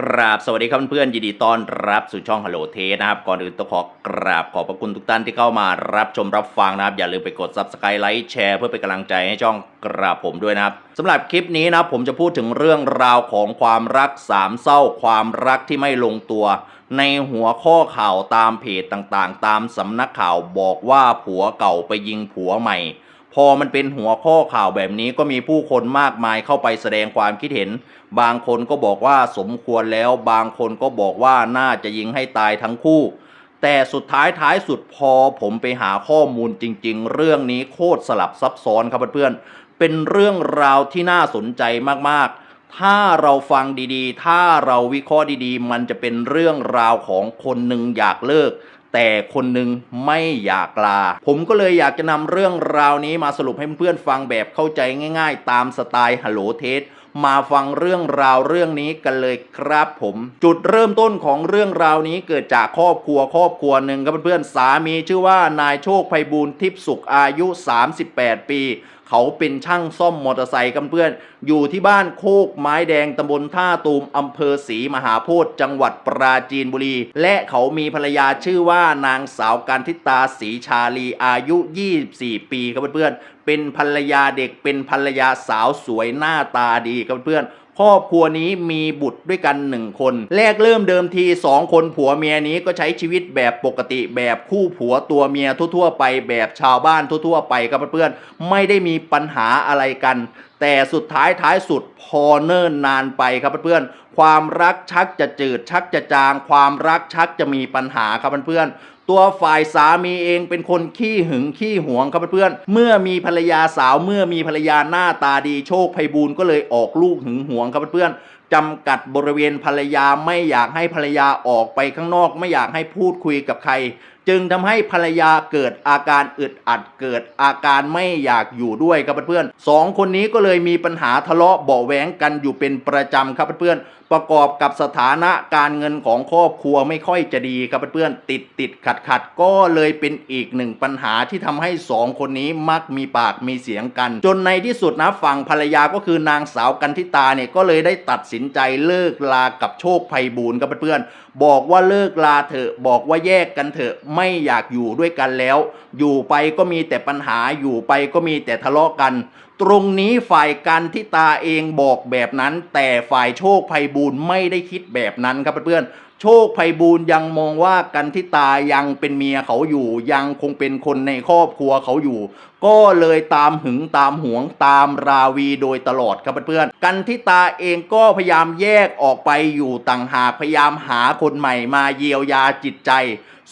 กราบสวัสดีครับเพื่อนๆยินดีต้อนรับสู่ช่องฮัลโหลเทนะครับ ก่อนอื่นต้องขอกราบขอบพระคุณทุกท่านที่เข้ามารับชมรับฟังนะครับ อย่าลืมไปกด subscribe ไลค์แชร์เพื่อเป็นกำลังใจให้ช่องกราบผมด้วยนะครับสำหรับคลิปนี้นะผมจะพูดถึงเรื่องราวของความรักสามเศร้าความรักที่ไม่ลงตัว ในหัวข้อข่าวตามเพจต่างๆ ตามสำนักข่าวบอกว่าผัวเก่าไปยิงผัวใหม่ พอมันเป็นหัวข้อข่าวแบบนี้ก็มีผู้คนมากมายเข้าไปแสดงความคิดเห็น บางคนก็บอกว่าสมควรแล้ว บางคนก็บอกว่าน่าจะยิงให้ตายทั้งคู่ แต่สุดท้ายท้ายสุดพอผมไปหาข้อมูลจริง ๆ เรื่องนี้โคตรสลับซับซ้อนครับเพื่อนๆ เป็นเรื่องราวที่น่าสนใจมากๆถ้าเราฟังดีๆ ถ้าเราวิเคราะห์ดีๆ มันจะเป็นเรื่องราวของคนหนึ่งอยากเลิก แต่คนหนึ่งไม่อยากลา ผมก็เลยอยากจะนำเรื่องราวนี้มาสรุปให้เพื่อนๆฟังแบบเข้าใจง่ายๆ ตามสไตล์ฮัลโหลเทสมาฟังเรื่องราวเรื่องนี้กันเลยครับผม จุดเริ่มต้นของเรื่องราวนี้เกิดจากครอบครัวครอบครัวหนึ่งครับเพื่อนๆสามีชื่อว่านายโชคไพบูลทิพสุขอายุ 38 ปี เขาเป็นช่างซ่อมมอเตอร์ไซค์กันเพื่อน อยู่ที่บ้านโคกไม้แดงตำบลท่าตูมอำเภอศรีมหาโพธิ์จังหวัดปราจีนบุรี และเขามีภรรยาชื่อว่านางสาวการทิตาศรีชาลีอายุ 24 ปีครับเพื่อนเป็นภรรยาเด็กเป็นภรรยาสาวสวยหน้าตาดีครับเพื่อน ครอบครัวนี้มีบุตรด้วยกันหนึ่งคน แรกเริ่มเดิมทีสองคนผัวเมียนี้ก็ใช้ชีวิตแบบปกติแบบคู่ผัวตัวเมียทั่วๆไปแบบชาวบ้านทั่วๆไปครับเพื่อนๆไม่ได้มีปัญหาอะไรกัน แต่สุดท้ายท้ายสุดพอเนิ่นนานไปครับเพื่อนๆความรักชักจะจืดชักจะจาง ความรักชักจะมีปัญหาครับเพื่อนๆตัวฝ่ายสามีเองเป็นคนขี้หึงขี้หวงครับเพื่อนๆเมื่อมีภรรยาสาวเมื่อมีภรรยาหน้าตาดีโชคไพบูลก็เลยออกลูกหึงหวงครับเพื่อนๆจำกัดบริเวณภรรยาไม่อยากให้ภรรยาออกไปข้างนอก ไม่อยากให้พูดคุยกับใคร จึงทำให้ภรรยาเกิดอาการอึดอัดเกิดอาการไม่อยากอยู่ด้วยครับเพื่อนๆสองคนนี้ก็เลยมีปัญหาทะเลาะเบาแหวงกันอยู่เป็นประจำครับเพื่อนๆ ประกอบกับสถานะการเงินของครอบครัวไม่ค่อยจะดีครับเพื่อนๆติดติดขัดขัดก็เลยเป็นอีกหนึ่งปัญหาที่ทำให้สองคนนี้มักมีปากมีเสียงกัน จนในที่สุดนะฝั่งภรรยาก็คือนางสาวกันทิตาเนี่ยก็เลยได้ตัดสินใจเลิกลากับโชคภัยบูลครับเพื่อนๆบอกว่าเลิกลาเถอะบอกว่าแยกกันเถอะไม่อยากอยู่ด้วยกันแล้ว อยู่ไปก็มีแต่ปัญหาอยู่ไปก็มีแต่ทะเลาะกัน ตรงนี้ฝ่ายกันทิตาเองบอกแบบนั้น แต่ฝ่ายโชคภัยบูลไม่ได้คิดแบบนั้นครับเพื่อนๆโชคภัยบูลยังมองว่ากันทิตายังเป็นเมียเขาอยู่ ยังคงเป็นคนในครอบครัวเขาอยู่ ก็เลยตามหึงตามหวงตามราวีโดยตลอดครับเพื่อนๆกันทิตาเองก็พยายามแยกออกไปอยู่ต่างหากพยายามหาคนใหม่มาเยียวยาจิตใจ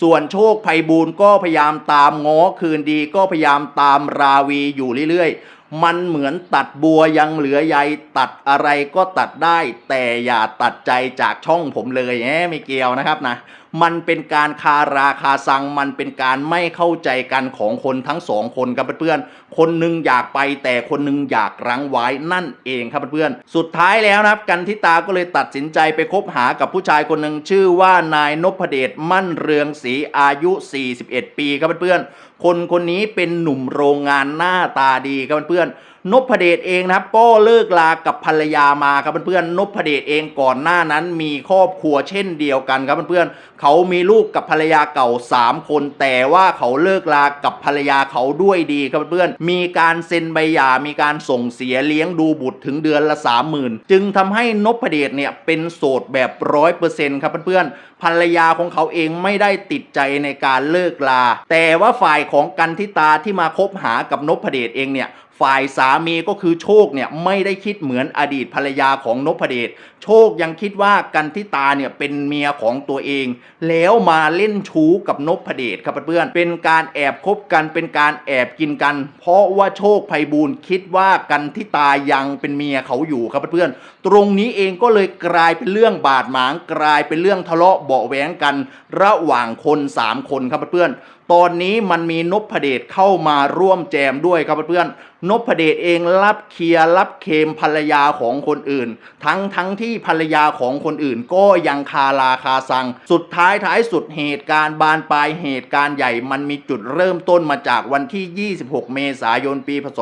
ส่วนโชคภัยบูลก็พยายามตามง้อคืนดีก็พยายามตามราวีอยู่เรื่อยๆ มันเหมือนตัดบัวยังเหลือใยตัดอะไรก็ตัดได้ แต่อย่าตัดใจจากช่องผมเลยแหมไม่เกี่ยวนะครับนะ มันเป็นการคาราคาซัง มันเป็นการไม่เข้าใจกันของคนทั้งสองคนครับเพื่อนๆคนหนึ่งอยากไปแต่คนหนึ่งอยากรั้งไว้นั่นเองครับเพื่อนๆสุดท้ายแล้วนะครับกันทิตาก็เลยตัดสินใจไปคบหากับผู้ชายคนหนึ่งชื่อว่านายนพเดชมั่นเรืองศรีอายุ 41 ปีครับเพื่อนๆคนคนนี้เป็นหนุ่มโรงงานหน้าตาดีครับเพื่อนๆ นพเดชเองนะครับ ก็เลิกลากับภรรยามาครับเพื่อนๆนพเดชเองก่อนหน้านั้นมีครอบครัวเช่นเดียวกันครับเพื่อนๆเขามีลูกกับภรรยาเก่า 3 คน แต่ว่าเขาเลิกลากับภรรยาเขาด้วยดีครับเพื่อนๆมีการเซ็นใบหย่ามีการส่งเสียเลี้ยงดูบุตรถึงเดือนละ 30,000 จึงทำให้นพเดชเนี่ยเป็นโสดแบบร้อยเปอร์เซ็นต์ครับเพื่อนๆภรรยาของเขาเองไม่ได้ติดใจในการเลิกลา แต่ว่าฝ่ายของกันทิตาที่มาคบหากับนพเดชเองเนี่ย ฝ่ายสามีก็คือโชคเนี่ยไม่ได้คิดเหมือนอดีตภรรยาของนพเดชโชคยังคิดว่ากันทิตาเนี่ยเป็นเมียของตัวเอง แล้วมาเล่นชู้กับนพเดชครับเพื่อนเป็นการแอบคบกันเป็นการแอบกินกัน เพราะว่าโชคภัยบูลคิดว่ากันทิตายังเป็นเมียเขาอยู่ครับเพื่อนตรงนี้เองก็เลยกลายเป็นเรื่องบาดหมางกลายเป็นเรื่องทะเลาะเบาะแวงกัน ระหว่างคนสามคนครับเพื่อน ตอนนี้มันมีนพเดชเข้ามาร่วมแจมด้วยครับเพื่อนนพเดชเองรับเคลียร์รับเคมภรรยาของคนอื่น ทั้งทั้งที่ภรรยาของคนอื่นก็ยังคาลาคาซัง สุดท้ายท้ายสุดเหตุการณ์บานปลายเหตุการณ์ใหญ่มันมีจุดเริ่มต้นมาจากวันที่ 26 เมษายนปีพศ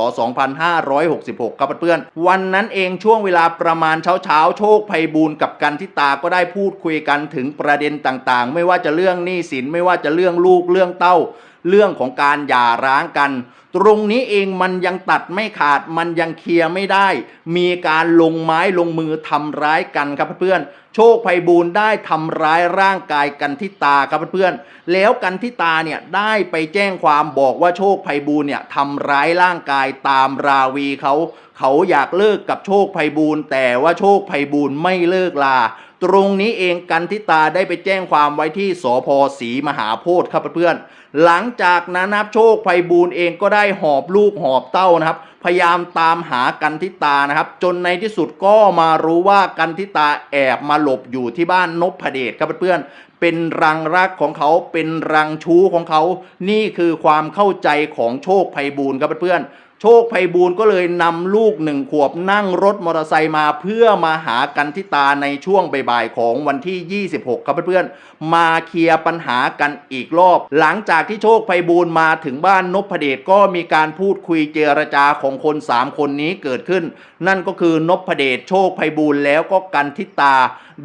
2566 ครับเพื่อนวันนั้นเองช่วงเวลาประมาณเช้าเช้าโชคภัยบูลกับกันทิตาก็ได้พูดคุยกันถึงประเด็นต่างๆ ไม่ว่าจะเรื่องหนี้สินไม่ว่าจะเรื่องลูกเรื่องเต้าเรื่องของการหย่าร้างกัน ตรงนี้เองมันยังตัดไม่ขาดมันยังเคลียร์ไม่ได้ มีการลงไม้ลงมือทำร้ายกันครับเพื่อนโชคภัยบูลย์ได้ทำร้ายร่างกายกันทิตาครับเพื่อนแล้วกันทิตาเนี่ยได้ไปแจ้งความบอกว่าโชคภัยบูลย์เนี่ยทำร้ายร่างกายตามราวีเขาเขาอยากเลิกกับโชคภัยบูลย์แต่ว่าโชคภัยบูลย์ไม่เลิกลาตรงนี้เองกันทิตาได้ไปแจ้งความไว้ที่สพศรีมหาโพธิ์ครับเพื่อน หลังจากนั้นนะครับโชคภัยบูลเองก็ได้หอบลูกหอบเต้านะครับ พยายามตามหากันทิตานะครับ จนในที่สุดก็มารู้ว่ากันทิตาแอบมาหลบอยู่ที่บ้านนพเดชครับเพื่อนเป็นรังรักของเขาเป็นรังชู้ของเขา นี่คือความเข้าใจของโชคภัยบูลครับเพื่อนๆ โชคภัยบูลก็เลยนำลูกหนึ่งขวบนั่งรถมอเตอร์ไซค์มาเพื่อมาหากันทิตาในช่วงบ่ายๆของวันที่ 26 ครับเพื่อนๆ มาเคลียร์ปัญหากันอีกรอบ หลังจากที่โชคภัยบูลมาถึงบ้านนพเดชก็มีการพูดคุยเจรจาของคน 3 คนนี้เกิดขึ้น นั่นก็คือนพเดชโชคภัยบูลแล้วก็กันทิตา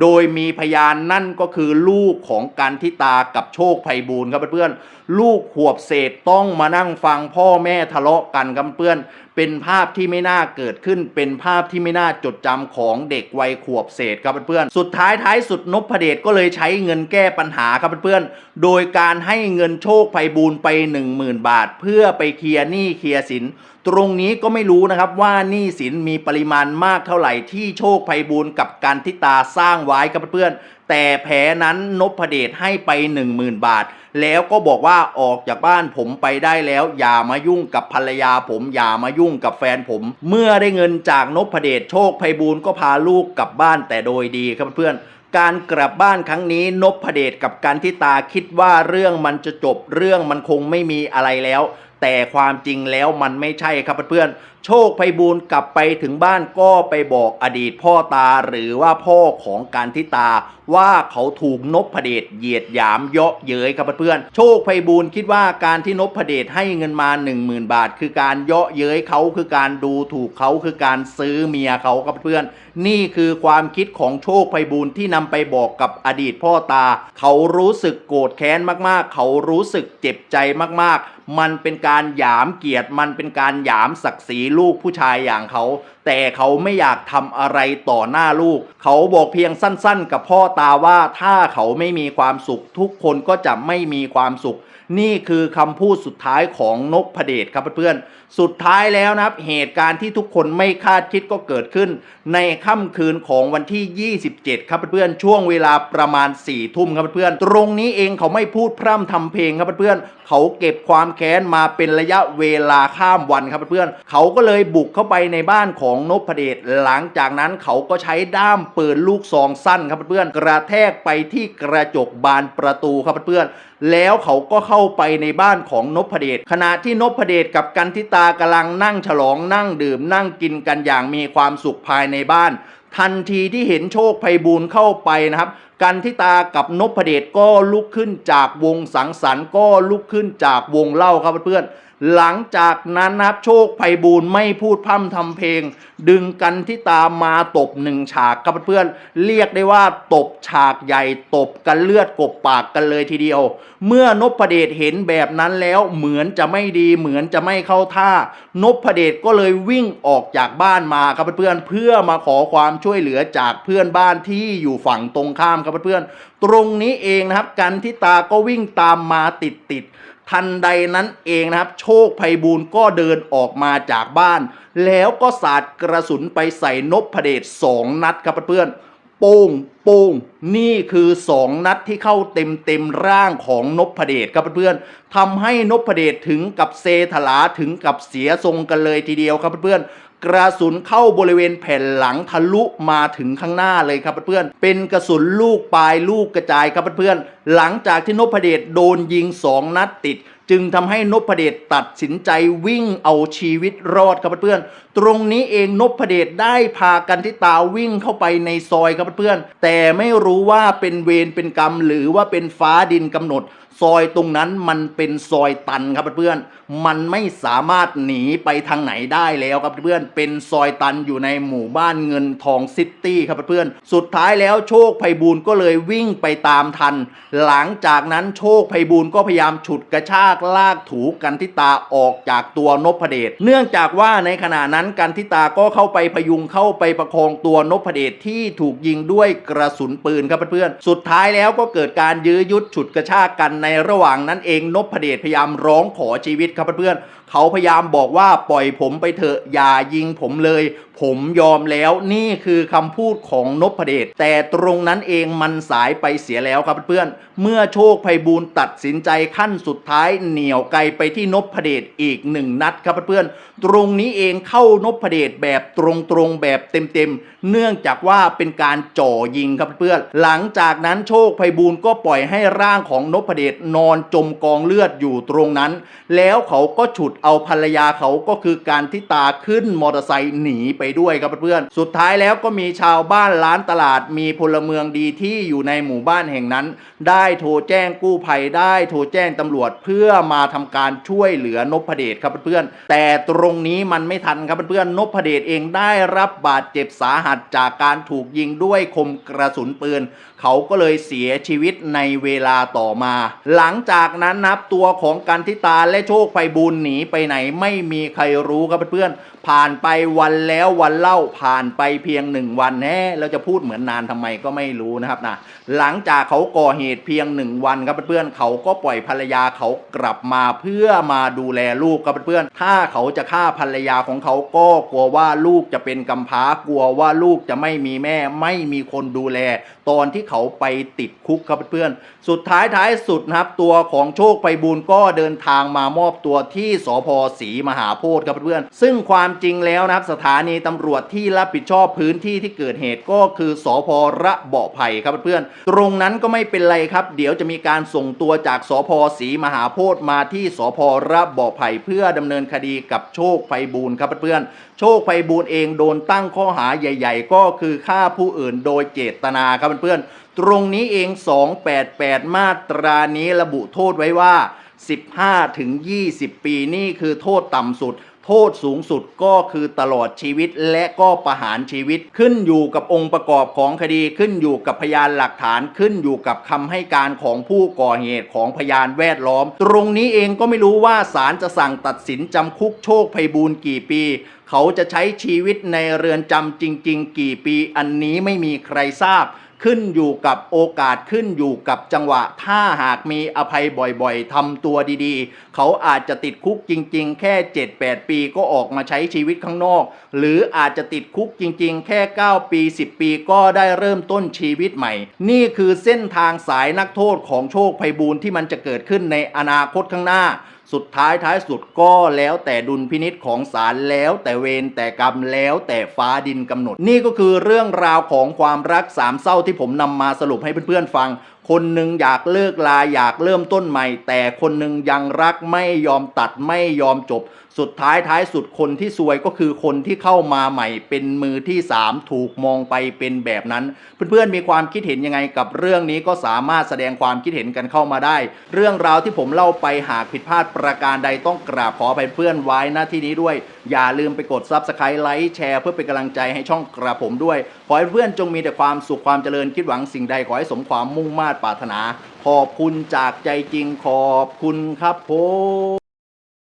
โดยมีพยานนั่นก็คือลูกของกันทิตากับโชคไพบูลครับเพื่อนๆลูกขวบเศษต้องมานั่งฟังพ่อแม่ทะเลาะกันครับเพื่อนเป็นภาพที่ไม่น่าเกิดขึ้น เป็นภาพที่ไม่น่าจดจำของเด็กวัยขวบเศษครับเพื่อนๆ สุดท้ายท้ายสุดนพเดชก็เลยใช้เงินแก้ปัญหาครับเพื่อนๆ โดยการให้เงินโชคภัยบูลไป 10,000 บาท เพื่อไปเคลียร์หนี้เคลียร์สิน ตรงนี้ก็ไม่รู้นะครับว่าหนี้สินมีปริมาณมากเท่าไหร่ที่โชคภัยบูลกับการทิตาสร้างไว้ครับเพื่อนๆ แต่แผลนั้นนพเดชให้ไป 10,000 บาท แล้วก็บอกว่าออกจากบ้านผมไปได้แล้ว อย่ามายุ่งกับภรรยาผม อย่ามายุ่งกับแฟนผม เมื่อได้เงินจากนพเดชโชคภัยบูลก็พาลูกกลับบ้านแต่โดยดีครับเพื่อนการกลับบ้านครั้งนี้นพเดชกับการทิตาคิดว่าเรื่องมันจะจบเรื่องมันคงไม่มีอะไรแล้ว แต่ความจริงแล้วมันไม่ใช่ครับเพื่อนโชคภัยบูลกลับไปถึงบ้านก็ไปบอกอดีตพ่อตาหรือว่าพ่อของการทิตา ว่าเขาถูกนพเดชเหยียดหยามเยาะเย้ยครับเพื่อนโชคภัยบูลคิดว่าการที่นพเดชให้เงินมา 10,000 บาท คือการเยาะเย้ยเขาคือการดูถูกเขาคือการซื้อเมียเขาครับเพื่อน นี่คือความคิดของโชคภัยบูลที่นำไปบอกกับอดีตพ่อตา เขารู้สึกโกรธแค้นมากๆ เขารู้สึกเจ็บใจมากๆ มันเป็นการหยามเกียรติมันเป็นการหยามศักดิ์ศรีลูกผู้ชายอย่างเขา แต่เขาไม่อยากทำอะไรต่อหน้าลูก เขาบอกเพียงสั้นๆ กับพ่อตาว่าถ้าเขาไม่มีความสุข ทุกคนก็จะไม่มีความสุข นี่คือคำพูดสุดท้ายของนกพเดชครับเพื่อนๆสุดท้ายแล้วนะครับ เหตุการณ์ที่ทุกคนไม่คาดคิดก็เกิดขึ้น ในค่ำคืนของวันที่ 27 ครับเพื่อนๆช่วงเวลาประมาณ4ี่ทุ่มครับเพื่อนๆตรงนี้เองเขาไม่พูดพร่ำทำเพลงครับเพื่อนๆ เขาเก็บความแค้นมาเป็นระยะเวลาข้ามวันครับเพื่อนๆเขาก็เลยบุกเข้าไปในบ้านของนพเดชหลังจากนั้นเขาก็ใช้ด้ามปืนลูกซองสั้นครับเพื่อนๆกระแทกไปที่กระจกบานประตูครับเพื่อนๆแล้วเขาก็เข้าไปในบ้านของนพเดชขณะที่นพเดชกับกันทิตากำลังนั่งฉลองนั่งดื่มนั่งกินกันอย่างมีความสุขภายในบ้าน ทันทีที่เห็นโชคภัยบูลเข้าไปนะครับ กันทิตากับนพเดชก็ลุกขึ้นจากวงสังสรรค์ก็ลุกขึ้นจากวงเล่าครับเพื่อนๆ หลังจากนั้นนะครับโชคภัยบูลย์ไม่พูดพร่ำทำเพลง ดึงกันที่ตามมาตบหนึ่งฉากครับเพื่อนเรียกได้ว่าตบฉากใหญ่ตบกันเลือดกบปากกันเลยทีเดียว เมื่อนพเดชเห็นแบบนั้นแล้วเหมือนจะไม่ดีเหมือนจะไม่เข้าท่านพเดชก็เลยวิ่งออกจากบ้านมาครับเพื่อนเพื่อมาขอความช่วยเหลือจากเพื่อนบ้านที่อยู่ฝั่งตรงข้ามครับเพื่อนตรงนี้เองนะครับกันทิตาก็วิ่งตามมาติดๆ ทันใดนั้นเองนะครับ โชคภัยบูลก็เดินออกมาจากบ้าน แล้วก็สาดกระสุนไปใส่นบพเดชสองนัดครับเพื่อนโป้งโป้งนี่คือสองนัดที่เข้าเต็มเต็มร่างของนพเดชครับเพื่อนๆทำให้นพเดชถึงกับเซถลาถึงกับเสียทรงกันเลยทีเดียวครับเพื่อนๆ กระสุนเข้าบริเวณแผ่นหลังทะลุมาถึงข้างหน้าเลยครับเพื่อนๆเป็นกระสุนลูกปลายลูกกระจายครับเพื่อนๆหลังจากที่นพเดชโดนยิงสองนัดติดจึงทำให้นพเดชตัดสินใจวิ่งเอาชีวิตรอดครับเพื่อนๆ ตรงนี้เองนพเดชได้พากันทิตาวิ่งเข้าไปในซอยครับเพื่อนๆ แต่ไม่รู้ว่าเป็นเวรเป็นกรรมหรือว่าเป็นฟ้าดินกำหนด ซอยตรงนั้นมันเป็นซอยตันครับเพื่อนๆมันไม่สามารถหนีไปทางไหนได้แล้วครับเพื่อนๆเป็นซอยตันอยู่ในหมู่บ้านเงินทองซิตี้ครับเพื่อนๆสุดท้ายแล้วโชคภัยบูลก็เลยวิ่งไปตามทัน หลังจากนั้นโชคภัยบูลก็พยายามฉุดกระชากลากถูกันทิตาออกจากตัวนพเดชเนื่องจากว่าในขณะนั้นกันทิตาก็เข้าไปพยุงเข้าไปประคองตัวนพเดชที่ถูกยิงด้วยกระสุนปืนครับเพื่อนๆสุดท้ายแล้วก็เกิดการยื้อยุดฉุดกระชากกันในระหว่างนั้นเองนพเดชพยายามร้องขอชีวิตครับเพื่อน เขาพยายามบอกว่าปล่อยผมไปเถอะอย่ายิงผมเลย ผมยอมแล้วนี่คือคำพูดของนพเดชแต่ตรงนั้นเองมันสายไปเสียแล้วครับเพื่อนเมื่อโชคภัยบูลตัดสินใจขั้นสุดท้ายเหนี่ยวไกลไปที่นพเดชอีกหนึ่งนัดครับเพื่อนตรงนี้เองเข้านพเดชแบบตรงๆแบบเต็มๆเนื่องจากว่าเป็นการจ่อยิงครับเพื่อนหลังจากนั้นโชคภัยบูลก็ปล่อยให้ร่างของนพเดชนอนจมกองเลือดอยู่ตรงนั้น แล้วเขาก็ฉุดเอาภรรยาเขาก็คือการที่ตาขึ้นมอเตอร์ไซค์หนีไปด้วยครับเพื่อนๆสุดท้ายแล้วก็มีชาวบ้านร้านตลาดมีพลเมืองดีที่อยู่ในหมู่บ้านแห่งนั้น ได้โทรแจ้งกู้ภัยได้โทรแจ้งตำรวจเพื่อมาทำการช่วยเหลือนพเดชครับเพื่อนๆแต่ตรงนี้มันไม่ทันครับเพื่อนๆนพเดชเองได้รับบาดเจ็บสาหัสจากการถูกยิงด้วยคมกระสุนปืน เขาก็เลยเสียชีวิตในเวลาต่อมา หลังจากนั้นนับตัวของกันทิตาและโชคไพบูลหนีไปไหนไม่มีใครรู้ครับเพื่อน ผ่านไปวันแล้ววันเล่าผ่านไปเพียงหนึ่งวันแน่เราจะพูดเหมือนนานทำไมก็ไม่รู้นะครับนะหลังจากเขาก่อเหตุเพียงหนึ่งวันครับเพื่อนๆเขาก็ปล่อยภรรยาเขากลับมาเพื่อมาดูแลลูกครับเพื่อนๆถ้าเขาจะฆ่าภรรยาของเขาก็กลัวว่าลูกจะเป็นกำพร้ากลัวว่าลูกจะไม่มีแม่ไม่มีคนดูแล ตอนที่เขาไปติดคุกครับเพื่อนๆสุดท้ายท้ายสุดนะครับตัวของโชคไพบูลก็เดินทางมามอบตัวที่สพศรีมหาโพธิ์ครับเพื่อนๆซึ่งความจริงแล้วนะครับ สถานีตำรวจที่รับผิดชอบพื้นที่ที่เกิดเหตุก็คือสพระเบาะไผ่ครับเพื่อนตรงนั้นก็ไม่เป็นไรครับ เดี๋ยวจะมีการส่งตัวจากสพศรีมหาโพธิ์มาที่สพระเบาะไผ่เพื่อดำเนินคดีกับโชคไพบูลครับเพื่อนโชคไพบูลเองโดนตั้งข้อหาใหญ่ ๆ ก็คือฆ่าผู้อื่นโดยเจตนาครับเพื่อนตรงนี้เอง 288 มาตรานี้ระบุโทษไว้ว่า 15 ถึง 20 ปีนี่คือโทษต่ำสุด ทษสูงสุดก็คือตลอดชีวิตและก็ประหารชีวิต ขึ้นอยู่กับองค์ประกอบของคดีขึ้นอยู่กับพยานหลักฐานขึ้นอยู่กับคำให้การของผู้ก่อเหตุของพยานแวดล้อม ตรงนี้เองก็ไม่รู้ว่าศาลจะสั่งตัดสินจำคุกโชคภัยบูลกี่ปี เขาจะใช้ชีวิตในเรือนจำจริง ๆ กี่ปี อันนี้ไม่มีใครทราบ ขึ้นอยู่กับโอกาสขึ้นอยู่กับจังหวะ ถ้าหากมีอภัยบ่อยๆทำตัวดีๆ เขาอาจจะติดคุกจริง ๆ แค่ 7-8 ปีก็ออกมาใช้ชีวิตข้างนอก หรืออาจจะติดคุกจริง ๆ แค่ 9 ปี 10 ปีก็ได้เริ่มต้นชีวิตใหม่ นี่คือเส้นทางสายนักโทษของโชคภัยบูลที่มันจะเกิดขึ้นในอนาคตข้างหน้า สุดท้ายท้ายสุดก็แล้วแต่ดุลพินิษของศาลแล้วแต่เวรแต่กรรมแล้วแต่ฟ้าดินกำหนด นี่ก็คือเรื่องราวของความรักสามเศร้าที่ผมนำมาสรุปให้เพื่อนๆฟัง คนหนึ่งอยากเลิกลาอยากเริ่มต้นใหม่ แต่คนหนึ่งยังรักไม่ยอมตัดไม่ยอมจบสุดท้ายท้ายสุดคนที่ซวยก็คือคนที่เข้ามาใหม่เป็นมือที่ 3 ถูกมองไปเป็นแบบนั้น เพื่อนๆมีความคิดเห็นยังไงกับเรื่องนี้ก็สามารถแสดงความคิดเห็นกันเข้ามาได้ เรื่องราวที่ผมเล่าไปหากผิดพลาดประการใดต้องกราบขอไปเพื่อนไว้หน้าที่นี้ด้วย อย่าลืมไปกด Subscribe ไลค์แชร์เพื่อเป็นกำลังใจให้ช่องกระผมด้วย ขอให้เพื่อนจงมีแต่ความสุขความเจริญคิดหวังสิ่งใดขอให้สมความมุ่งมา่ปรารถนา ขอบคุณจากใจจริงขอบคุณครับผม